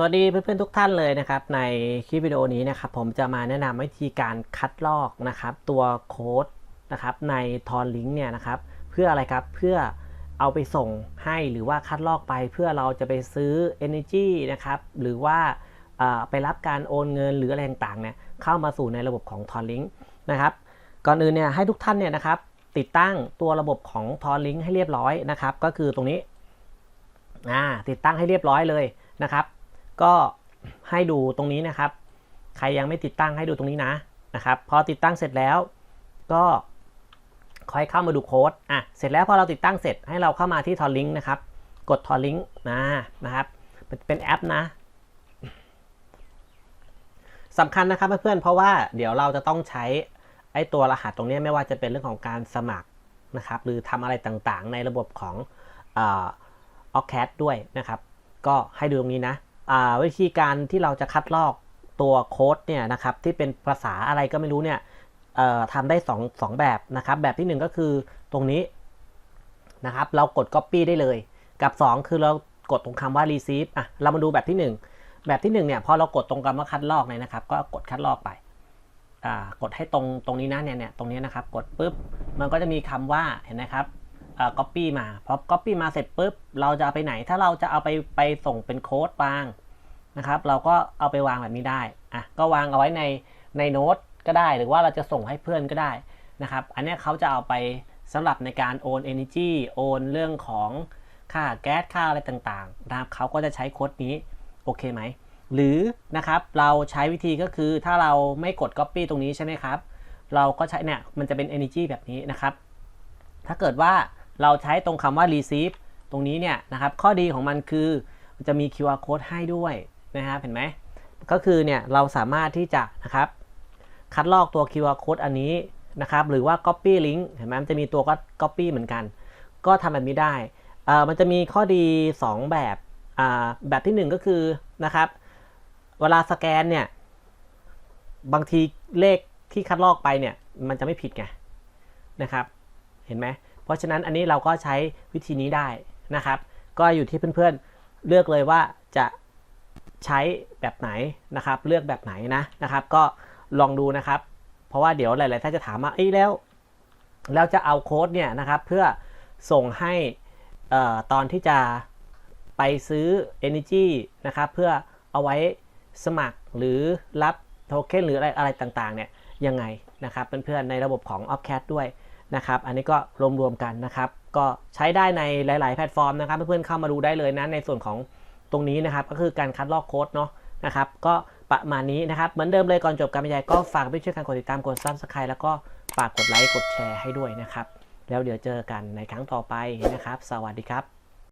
สวัสดีเพื่อนๆทุกท่านเลยนะครับ ในคลิปวิดีโอนี้นะครับ ผมจะมาแนะนำวิธีการคัดลอกนะครับ ตัวโค้ดนะครับในทอนลิงก์เนี่ยนะครับ เพื่ออะไรครับเพื่อเอาไปส่งให้หรือว่าคัดลอกไปเพื่อเราจะไปซื้อ Energy นะครับ หรือว่าไปรับการโอนเงินหรืออะไรต่างๆเนี่ยเข้ามาสู่ในระบบของทอนลิงก์นะครับ ก่อนอื่นเนี่ยให้ทุกท่านเนี่ยนะครับติดตั้งตัวระบบของทอนลิงก์ให้เรียบร้อยนะครับ ก็คือตรงนี้อ่าติดตั้งให้เรียบร้อยเลยนะครับ ก็ให้ดูตรงนี้นะครับ ใครยังไม่ติดตั้งให้ดูตรงนี้นะนะครับ พอติดตั้งเสร็จแล้ว ก็ค่อยเข้ามาดูโค้ดอะเสร็จแล้วพอเราติดตั้งเสร็จให้เราเข้ามาที่ทอนลิงก์นะครับ กดทอนลิงก์นะนะครับเป็นแอปนะสำคัญนะครับเพื่อนๆเพราะว่าเดี๋ยวเราจะต้องใช้ไอ้ตัวรหัสตรงนี้ไม่ว่าจะเป็นเรื่องของการสมัครนะครับหรือทำอะไรต่างๆ ในระบบของออแคดด้วยนะครับ ก็ให้ดูตรงนี้นะ วิธีการที่เราจะคัดลอกตัวโค้ดเนี่ยนะครับที่เป็นภาษาอะไรก็ไม่รู้เนี่ยทำได้2 2แบบนะครับ แบบที่ 1 ก็คือตรงนี้นะครับ เรากด Copy ได้เลย กับ 2 คือเรากดตรงคำว่า receive อะเรามาดูแบบที่ 1 แบบที่1เนี่ยพอเรากดตรงคำว่าคัดลอกเนี่ยนะครับ ก็กดคัดลอกไปกดให้ตรงตรงนี้นะเนี่ยเนี่ยตรงนี้นะครับ กดปุ๊บมันก็จะมีคำว่าเห็นไหมครับ ก๊อปปี้มาพอก๊อปปี้มาเสร็จปุ๊บเราจะเอาไปไหน ถ้าเราจะเอาไปไปส่งเป็นโค้ดวางนะครับ เราก็เอาไปวางแบบนี้ได้อะก็วางเอาไว้ในในโน้ตก็ได้ หรือว่าเราจะส่งให้เพื่อนก็ได้นะครับ อันนี้เขาจะเอาไปสำหรับในการโอน energy โอนเรื่องของค่าแก๊สค่าอะไรต่างๆนะครับเขาก็จะใช้โค้ดนี้โอเคไหมหรือนะครับเราใช้วิธีก็คือถ้าเราไม่กด copy ตรงนี้ใช่ไหมครับ เราก็ใช้เนี่ยมันจะเป็น energy แบบนี้นะครับ ถ้าเกิดว่า เราใช้ตรงคำว่า receive ตรงนี้เนี่ยนะครับ ข้อดีของมันคือมันจะมี QR code ให้ด้วยนะครับเห็นไหม ก็คือเนี่ยเราสามารถที่จะนะครับคัดลอกตัว QR code อันนี้นะครับ หรือว่า copy link เห็นไหมมันจะมีตัวก็ copy เหมือนกัน ก็ทำแบบนี้ได้อ่ามันจะมีข้อดี 2 แบบอ่าแบบที่ 1 ก็คือนะครับ เวลาสแกนเนี่ยบางทีเลขที่คัดลอกไปเนี่ยมันจะไม่ผิดไงนะครับ เห็นไหม เพราะฉะนั้นอันนี้เราก็ใช้วิธีนี้ได้นะครับ ก็อยู่ที่เพื่อนๆเลือกเลยว่าจะใช้แบบไหนนะครับ เลือกแบบไหนนะนะครับ ก็ลองดูนะครับ เพราะว่าเดี๋ยวหลายๆท่านจะถามว่าเอ้แล้วแล้วจะเอาโค้ดเนี่ยนะครับ เพื่อส่งให้ตอนที่จะไปซื้อ Energy นะครับ เพื่อเอาไว้สมัครหรือรับโทเค็นหรืออะไรอะไรต่างๆเนี่ยยังไงนะครับเพื่อนๆในระบบของ o p c a t ด้วย นะครับ อันนี้ก็รวมๆกันนะครับ ก็ใช้ได้ในหลาย ๆ แพลตฟอร์มนะครับ เพื่อนๆเข้ามาดูได้เลยนะ ในส่วนของตรงนี้นะครับ ก็คือการคัดลอกโค้ดเนาะนะครับ ก็ประมาณนี้นะครับ เหมือนเดิมเลยก่อนจบการบรรยายก็ฝากไปช่วยกันกดติดตาม กดซับสไครต์แล้วก็ฝากกดไลค์ กดแชร์ให้ด้วยนะครับ แล้วเดี๋ยวเจอกันในครั้งต่อไปนะครับ สวัสดีครับ